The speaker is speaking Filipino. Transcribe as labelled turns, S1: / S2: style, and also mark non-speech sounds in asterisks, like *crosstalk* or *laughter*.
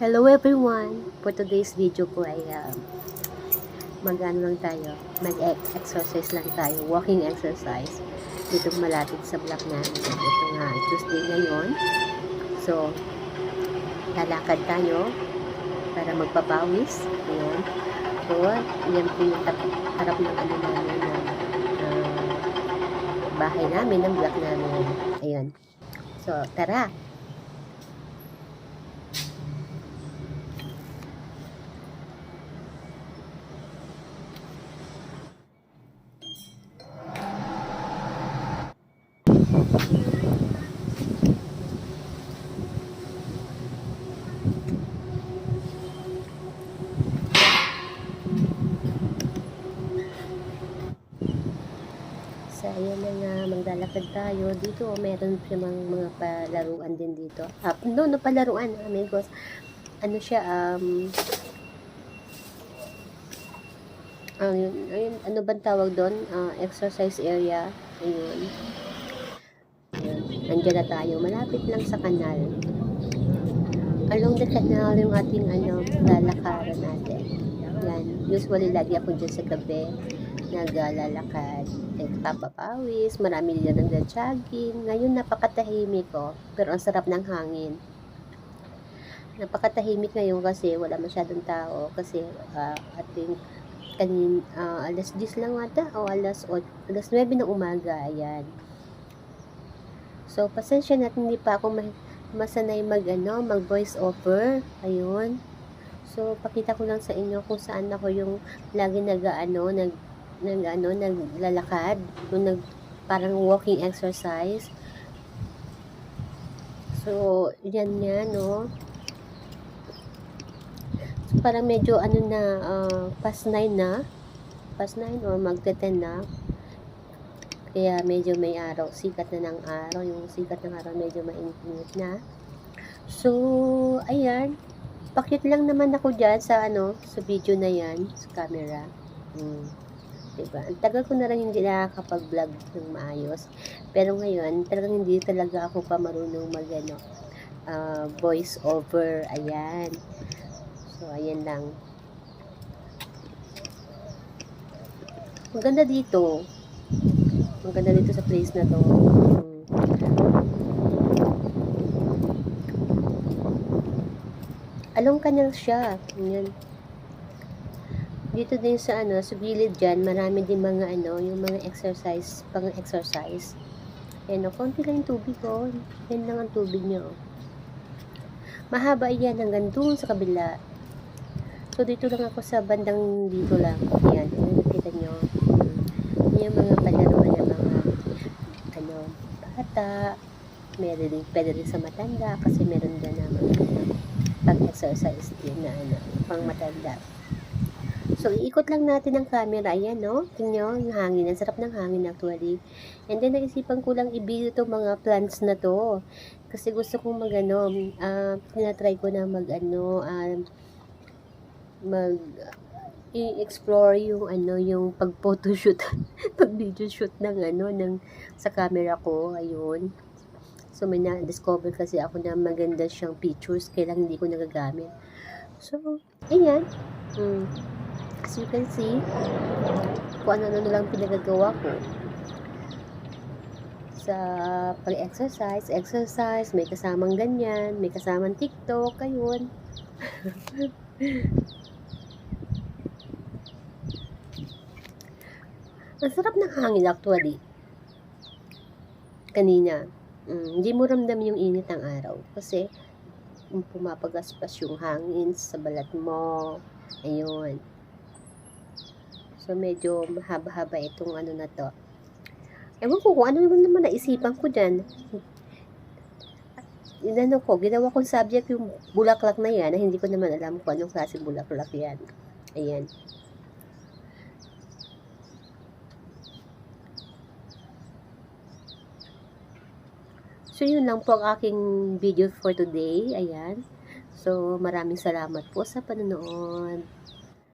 S1: Hello everyone! For today's video po ay uh, mag-ano lang tayo, mag-exercise lang tayo, walking exercise dito malapit sa block namin. Ito nga, Tuesday ngayon. So, lalakad tayo para magpapawis. Ayan. So, yan po yung harap ng ano namin na uh, bahay namin, ng block namin. Ayan. So, tara! So, ayan na nga, maglalakad tayo. Dito, meron siya mga, palaruan din dito. Ah, no, no, palaruan, amigos. Ano siya, um, ayun, ayun, ano bang tawag doon? Ah, exercise area. Ayun. Nandiyan na tayo. Malapit lang sa kanal. Along the canal yung ating ano, lalakaran natin. Yan. Usually, lagi ako dyan sa gabi naglalakad, nagpapapawis, marami din ang jogging. Ngayon napakatahimik ko, pero ang sarap ng hangin. Napakatahimik ngayon kasi wala masyadong tao kasi uh, ating kanin ah, alas 10 lang ata o alas 8, alas 9 ng umaga, ayan. So, pasensya na hindi pa ako ma- masanay mag ano, mag voice over. Ayun. So, pakita ko lang sa inyo kung saan ako yung lagi nag-ano, nag nag ano, naglalakad, yung nag parang walking exercise. So, yan nga, no. So, parang medyo ano na, uh, past 9 na. Past 9 or magte-10 na. Kaya medyo may araw, sikat na ng araw. Yung sikat ng araw medyo mainit na. So, ayan. Pakit lang naman ako dyan sa ano, sa video na yan, sa camera. Hmm. Diba? Ang tagal ko na rin hindi nakakapag-vlog ng maayos. Pero ngayon, talagang hindi talaga ako pa marunong mag ano, uh, voice over. Ayan. So, ayan lang. Ang ganda dito. Ang ganda dito sa place na to. Hmm. Along canal siya. Ayan dito din sa ano, sa gilid dyan, marami din mga ano, yung mga exercise, pang exercise. Ayan o, konti lang yung tubig ko. Yan lang ang tubig nyo. Mahaba yan hanggang doon sa kabila. So, dito lang ako sa bandang dito lang. Ayan, ayan nakita nyo. Hmm. Yung mga ano, bata. Meron din, pwede rin sa matanda kasi meron din naman pag-exercise din na ano, pang matanda. So, iikot lang natin ang camera. Ayan, no? Tingnan yung hangin. Ang sarap ng hangin actually. And then, naisipan ko lang i-video itong mga plants na to. Kasi gusto kong mag, ano, uh, tinatry ko na mag, ano, uh, mag, i-explore yung, ano, yung pag-photoshoot, *laughs* pag-video shoot ng, ano, ng, sa camera ko. Ayun. So, may na-discover kasi ako na maganda siyang pictures. Kailang hindi ko nagagamit. So, ayan. Hmm as you can see, kung ano-ano lang pinagagawa ko sa pag-exercise, exercise, may kasamang ganyan, may kasamang TikTok, ayun. *laughs* Ang sarap ng hangin actually. Kanina, mm, hindi mo ramdam yung init ng araw kasi pumapagaspas yung hangin sa balat mo. Ayun. So, medyo mahaba-haba itong ano na to. Ewan ko kung ano naman naisipan ko dyan. Inano ko, ginawa kong subject yung bulaklak na yan na hindi ko naman alam kung anong klase bulaklak yan. Ayan. So, yun lang po ang aking video for today. Ayan. So, maraming salamat po sa panonood.